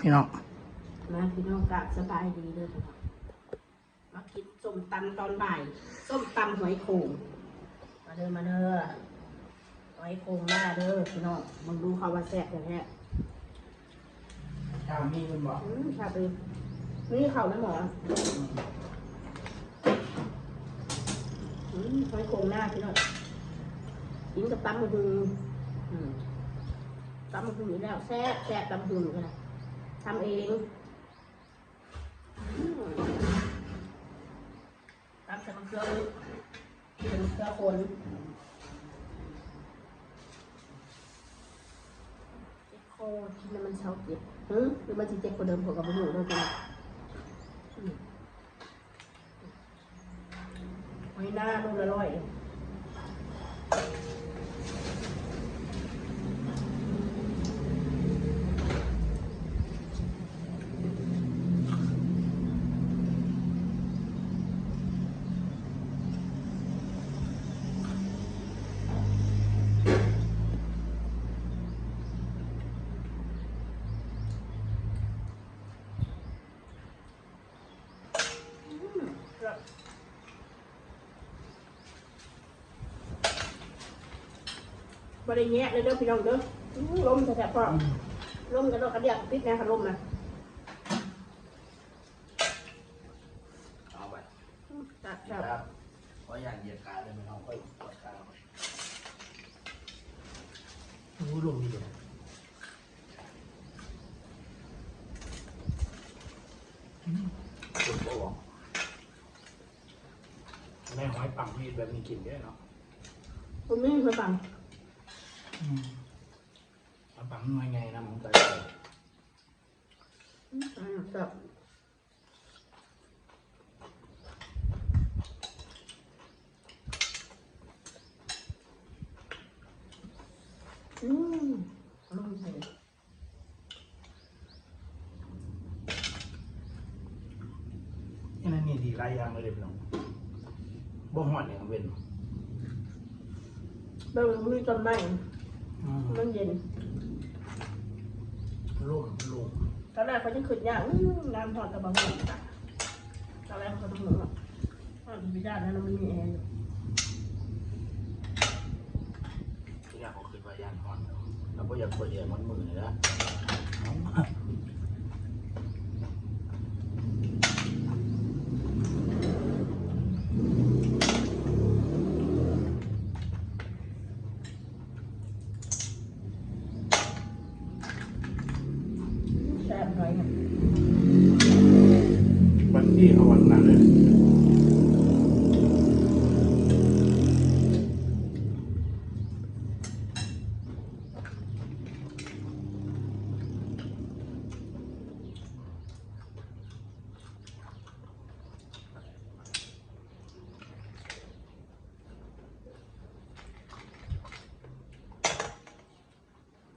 พี่น้องมาพี่น้องกะสบายดีเลยพี่น้องมากินส้มตำตอนบ่ายส้มตำหอยโขงมาเด้อมาเด้อหอยโขงมาเด้อพี่น้องมึงดูเขาว่าแซ่บอย่างเนี้ยข้าวมีคุณบอกอืมค่ะไปนี่เขาไหมหมออืมหอยโขงหน้าพี่น้องกินกับตำมือหืออืมตำมือหือแล้วแซ่บแซ่บตำมือหือกันนะ ทำเองอืมตำใส่มะเขือเป็นมะเขือคนเจ็บคอกินแล้วมันเช้าเจ็บฮึหรือมันจะเจ็บกว่าเดิมผมกับบุหรี่ด้วยกันอืมหอยหน้าลูกละร้อย บริเงี้ยเลยเด้อพี่น้องเด้ออื้อลมแฉะๆพอลมกระโดดกระเดียกปิดนะค่ะลมนะเอาไปจัดคจับรับเพราะอย่างเหยียดขาเลยพี่น้องค่อยปวดขารู้ลงดีเลยปวดตัวแม่หอยปังมีดแบบนี้กินได้เนาะผมไม่เคยฟัง เอาปังมาไงนะผมใส่ อืมอ่าจับ อืมลมใส่ที่นั่นนี่ดีหลายอย่างเลยเด็พี่น้องบ่หอดเนี่ยเว้นเบิ่งมีต้นไม้อืมมันเย็นโล่งโล่งตอนแรกเขาจะขึ้นยากอื้อน้ำหอดกับบางคนตอนแรกเขาต้องหนูอะตอนที่พิจารณานั้นมันมีแอร์อยู่ที่อยากเขาขึ้ นไปย่านหอนแล้วก็อยากเปิดเดียมันมือเลยนะแซ่บหน่อยค่ะวันที่เขาวันนั้นเลย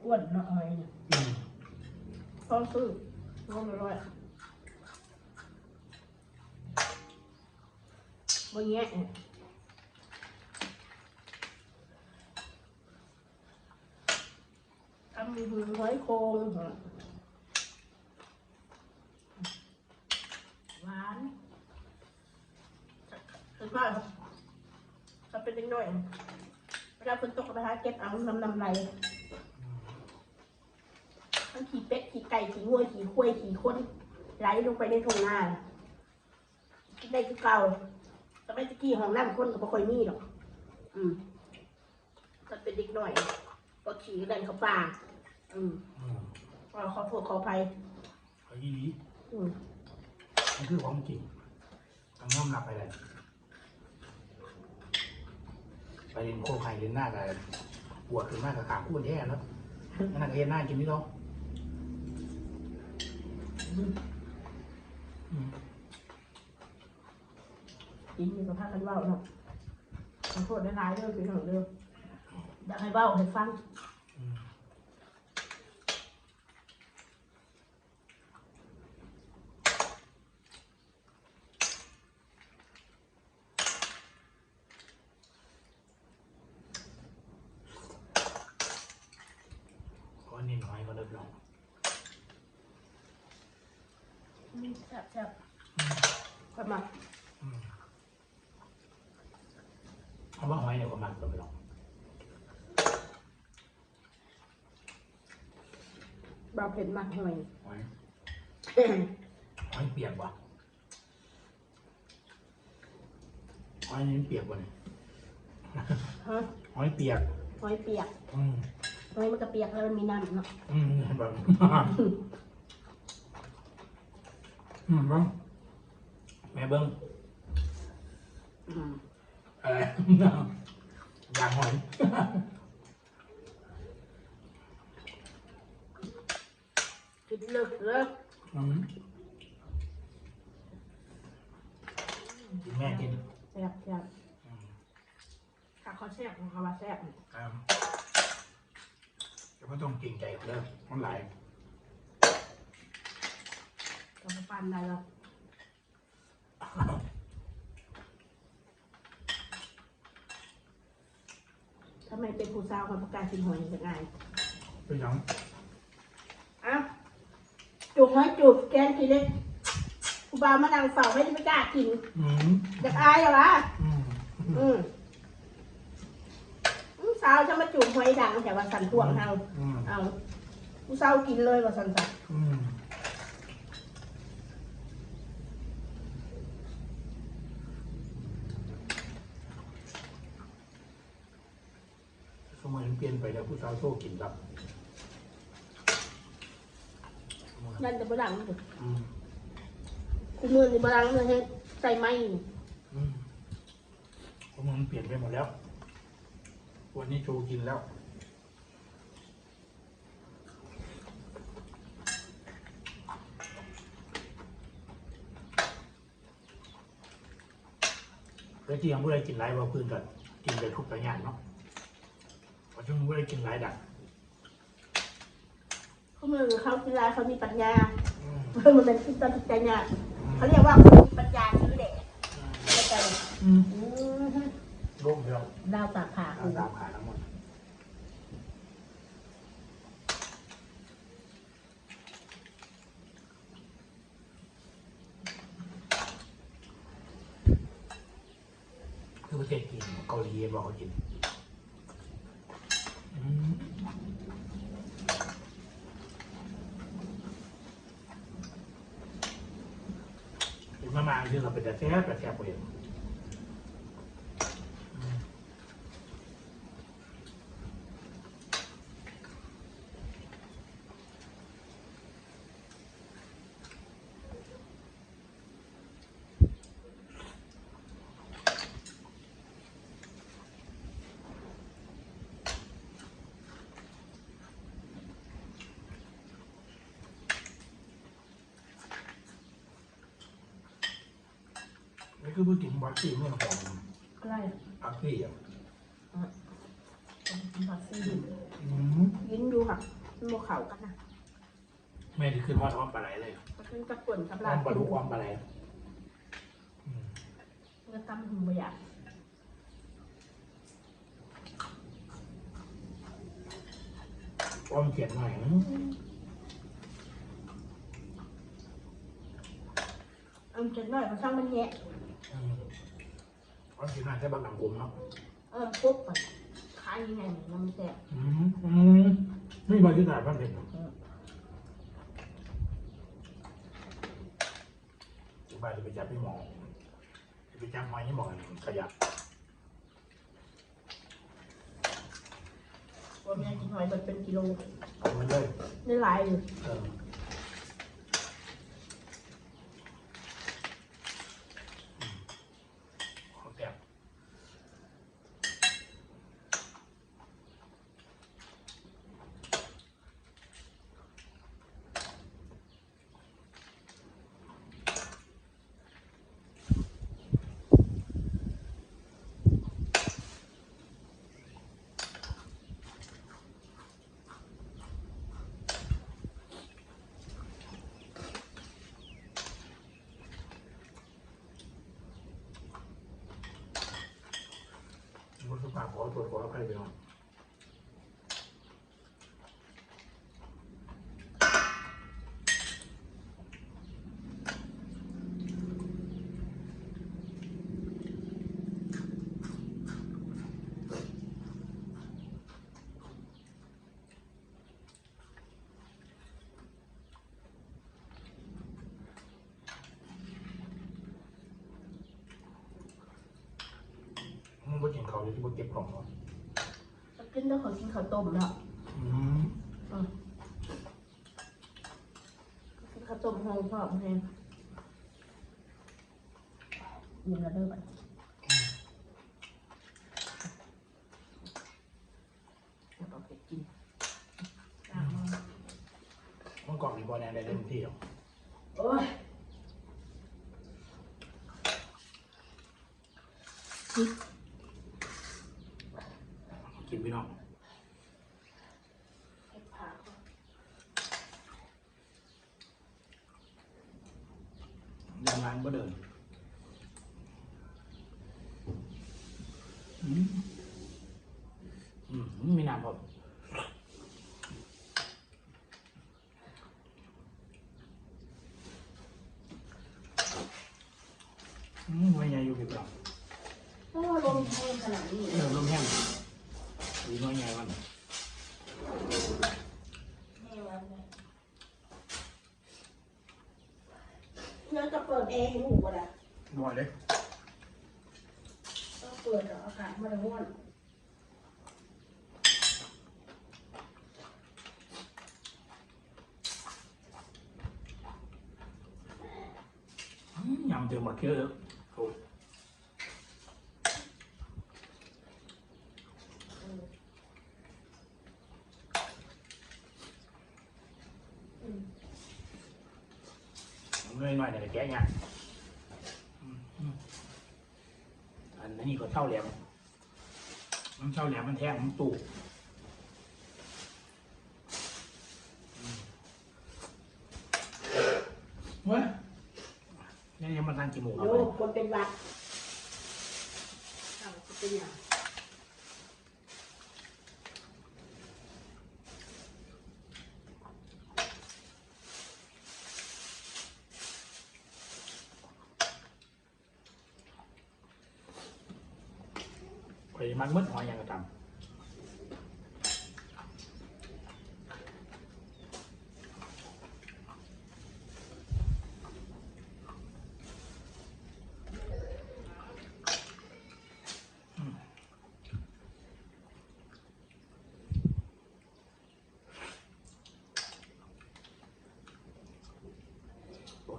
อ้วนหน่อยเนี่ยอืมพอซื้อรวมร้อยบางแง่ทำมือหอยโคงหวานสุดมากถ้าเป็นเล็กน้อยเวลาฝนตกก็ไปหาเก็บเอาน้ำน้ำไหล ทั้งขี่เป็ดขี่ ไก่ขี่งัวขี่ควายขี่คนไหลลงไปในทุ่งนาได้คือเก่าแต่ไม่ตะกี้ห้องน้ำคนก็บ่ค่อยมีหรอก อืมถ้าเป็นเด็กหน่อยก็ขี่กันเขาป่าอืมอืมขอขอโทษขออภัยเขายี่ดีอืมมันคือของจริงต้องยอมรับไปเลยไปเรียนโคไข่เรียนหน้ากับปวดขึ้นมากกับขาคู่แท้แล้วนั่นเอ็นหน้ากินนี่ต้องอืมอืม กินอยู่กับพากันเบ้าเนาะขอโทษได้ร้ายเรื่อพี่น้องเรื่องอยากให้เบ้าให้ฟัง อืมขอนิดหน่อยก็เลิกลง แซ่บแซ่บก็มาอืมเอาว่าหอยเนี่ยผมมันก็ไปลองบาเผ็ดมากหน่อยหอยหอยเปียกว่ะหอยนี่มันเปียกว่ะเนี่ยฮะหอยเปียกหอยเปียกอืมหอยมันก็เปียกแล้วมันมีน้ำเนาะอืมแบบ อืมเบิ้งแม่เบิ้งอืมอะไรอย่างหอยกินเลิกเลยอืมกินแม่กินแซ่บแซ่บอืมถ้าเขาแซ่บของเขาว่าแซ่บครับจะไม่ต้องเกรงใจเขาเลยมันหลาย ก็มาปั้นได้แล้วทำไมเป็นผู้สาวคนประกาศกินหอยยังไงเป็นหยังอะจุกหอยจุกแกงกินเล็กผู้บ่าวมานั่งเฝ้าไม่ได้ไม่กล้ากินอืมอยากอายเหรอวะอืมอืมอืมสาวจะมาจุ่มหอยดังแต่ว่าสันทวงเฮาอืมเอาผู้สาวกินเลยว่าสันสัน อืมสมัยมัน เปลี่ยนไปแล้วผู้สาวโซ่กินครับนั่นจะบดังอยู่อืมคุณมือนี่บดังเลยให้ใส่ไม้อืมสมัยมันเปลี่ยนไปหมดแล้ว วันนี้โชว์กินแล้ว แล้วที่ยังไม่ได้กินไรว่าพื้นกันกินไปทุกตัวอย่างเนาะ เพราะช่วงนี้ไม่ได้กินไรดักเขามือเขากีฬาเขามีปัญญาอืมเพิ่มมันเป็นขึ้นต้นทุกใจเนี่ยเขาเรียกว่าคนมีปัญญาซื้อเด็กเข้าใจไหมอืมอืมร่มเดียวดาวตากผ่าเอาตามขาทั้งหมดคือประเทศจีนเกาหลีบอกเขากินอืมเป็นมา มาคือเราเป็นแต่แซ่บแต่แซ่บเองอืม นี่คือพูดถึงบัคซี่เรื่องของใกล้บัคซี่อะผักซีนอืมยินดูค่ะมันโมเขากันนะแม่ที่ขึ้นว่าท้องปลาไหลเลยมันเป็นกระป่นกับท้ลาองบปลาดุกความปลาไหลอืมเงินตำหูบะยากความเขียนหน่อยอืมเอันเจ็ดน้อยเขาช่างมันแยะอืม ความเขียนหน่อยแค่บางหลังกลมเนาะเออปุ๊บก่อนขายยังไงเนี่ยมันแซ่บอืมอืมนี่บรรยากาศบ้านเด็กเนาะที่บ้านจะไปจับพี่หมอจะไปจับไม้ให้หมอขยับว่าแม่กินหอยมันเป็นกิโลเอามันเลยได้หลายอยู่เออของแซ่บ มุ สภาพขอ ตรวจขออภัยไปน้องหรือที่บนเก็บของเนาะกินแล้วเขากินข้าวต้มเนาะอืมอืมกินข้าวต้มห้องพ่อมแห้งยินแล้วเด้อบัดแล้วก็ไปกินตามมามันกล่องมีบอลแนนได้เต็มที่หรอกโอ้ย กินพี่น้องเก็บผักยางร้านก็เดินอืมอืมมีน้ำผมอืมไม่ใหญ่อยู่พี่น้องโอ้ลมแห้งขนาดนี้เออลมแห้ง ดีน้อยใหญ่มันแห้งแล้วเนี่ยแล้วจะเปิดแอร์ให้หนูก็ได้บ่อยเลยต้องเปิดเหรออากาศมันร้อนอืมยำเจอหมดเกลือเลยโอ้ย อืม เงยหน่อยเนี่ยวแกะเนี่ยอืมอืมอันนี้ก็เท่าแหลมมันเท่าแหลมมันแทงมันตู่อืมเว้ยนี่ยังมาทานกี่โมงครับโยคนเป็นหวัดอ้าวจะเป็นอย่างไปมันมืดหอยยังกระทำ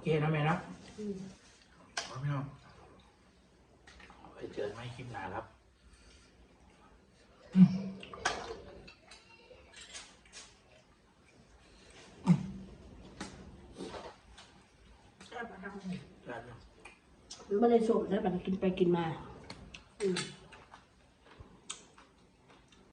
เคนะแม่นะอืมขอบพี่น้องไปเจอกันใหม่คลิปหน้าครับแซ่บอะทำไงได้แล้วมันไม่ได้สมแล้วมันกินไปกินมาอืม